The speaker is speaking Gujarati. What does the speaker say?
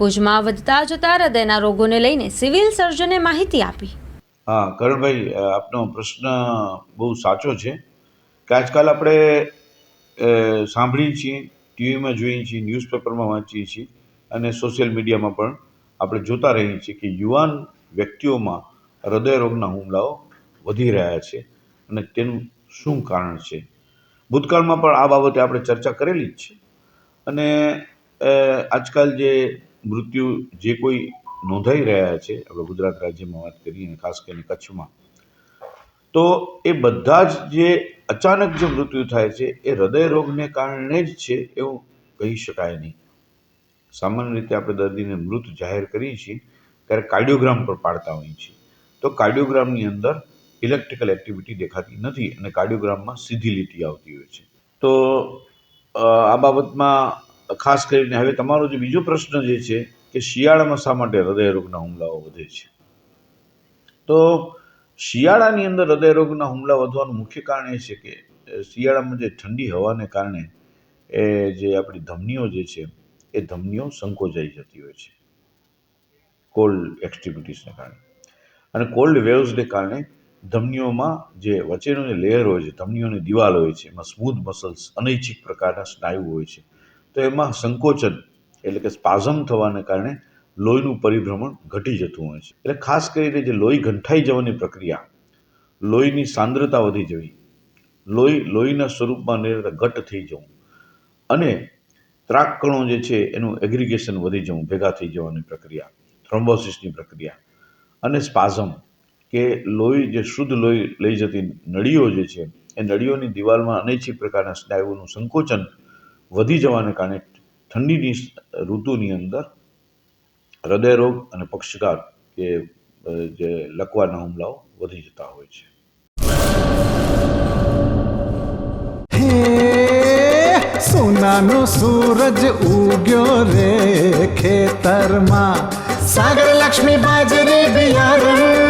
ભુજમાં વધતા જતા હૃદયના રોગોને લઈને સિવિલ સર્જને માહિતી આપી. હા, કરણભાઈ આપનો પ્રશ્ન બહુ સાચો છે કે આજકાલ આપણે સાંભળીએ છીએ, ટીવીમાં જોઈએ છીએ, ન્યૂઝપેપરમાં વાંચીએ છીએ અને સોશિયલ મીડિયામાં પણ આપણે જોતા રહીએ છીએ કે યુવાન વ્યક્તિઓમાં હૃદયરોગના હુમલાઓ વધી રહ્યા છે અને તેનું શું કારણ છે? ભૂતકાળમાં પણ આ બાબતે આપણે ચર્ચા કરેલી જ છે અને આજકાલ જે મૃત્યુ જે કોઈ નોંધાઈ રહ્યા છે, આપણે ગુજરાત રાજ્યમાં વાત કરીએ અને ખાસ કરીને કચ્છમાં, તો એ બધા જ જે અચાનક જે મૃત્યુ થાય છે, એ હૃદય રોગને કારણે જ છે એવું કહી શકાય નહીં. સામાન્ય રીતે આપણે દર્દીને મૃત જાહેર કરીએ છીએ, ત્યારે કાર્ડિયોગ્રામ પર પાડતા હોઈએ છીએ. તો કાર્ડિયોગ્રામની અંદર ઇલેક્ટ્રિકલ એક્ટિવિટી દેખાતી નથી અને કાર્ડિયોગ્રામમાં સીધી લીટી આવતી હોય છે. તો આ બાબતમાં ખાસ કરીને હવે તમારો જે બીજો પ્રશ્ન જે છે કે શિયાળામાં શા માટે હૃદયરોગના હુમલાઓ વધે છે? તો શિયાળાની અંદર હૃદયરોગના હુમલા વધવાનું મુખ્ય કારણ એ છે કે શિયાળામાં જે ઠંડી હવાને કારણે એ જે આપણી ધમનીઓ જે છે, એ ધમનીઓ સંકોચાઈ જતી હોય છે. કોલ્ડ એક્ટિવિટીઝને કારણે. અને કોલ્ડ વેવ્સને કારણે ધમનીઓમાં જે વચ્ચેનો જે લેયર હોય છે, ધમનીઓની દિવાલ હોય છે, એમાં સ્મૂથ મસલ્સ અનૈચ્છિક પ્રકારના સ્નાયુ હોય છે. તો એમાં સંકોચન એટલે કે સ્પાઝમ થવાને કારણે લોહીનું પરિભ્રમણ ઘટી જતું હોય છે. એટલે ખાસ કરીને જે લોહી ગંઠાઈ જવાની પ્રક્રિયા, લોહીની સાંદ્રતા વધી જવી, લોહી, લોહીના સ્વરૂપમાં નિરંતર ઘટ થઈ જવું અને ત્રાક કણો જે છે એનું એગ્રીગેશન વધી જવું, ભેગા થઈ જવાની પ્રક્રિયા, થ્રોમ્બોસિસની પ્રક્રિયા અને સ્પાઝમ કે લોહી જે શુદ્ધ લોહી લઈ જતી નળીઓ જે છે, એ નળીઓની દિવાલમાં અનૈચ્છિક પ્રકારના સ્નાયુઓનું સંકોચન વધી જવાને કારણે ઠંડીની ઋતુની અંદર હૃદયરોગ અને પક્ષઘાત કે જે લકવાના હુમલાઓ વધી જતા હોય છે. સોનાનો સૂરજ ઉગ્યો રે ખેતરમાં. સાગર લક્ષ્મી બાજરી બિયારણ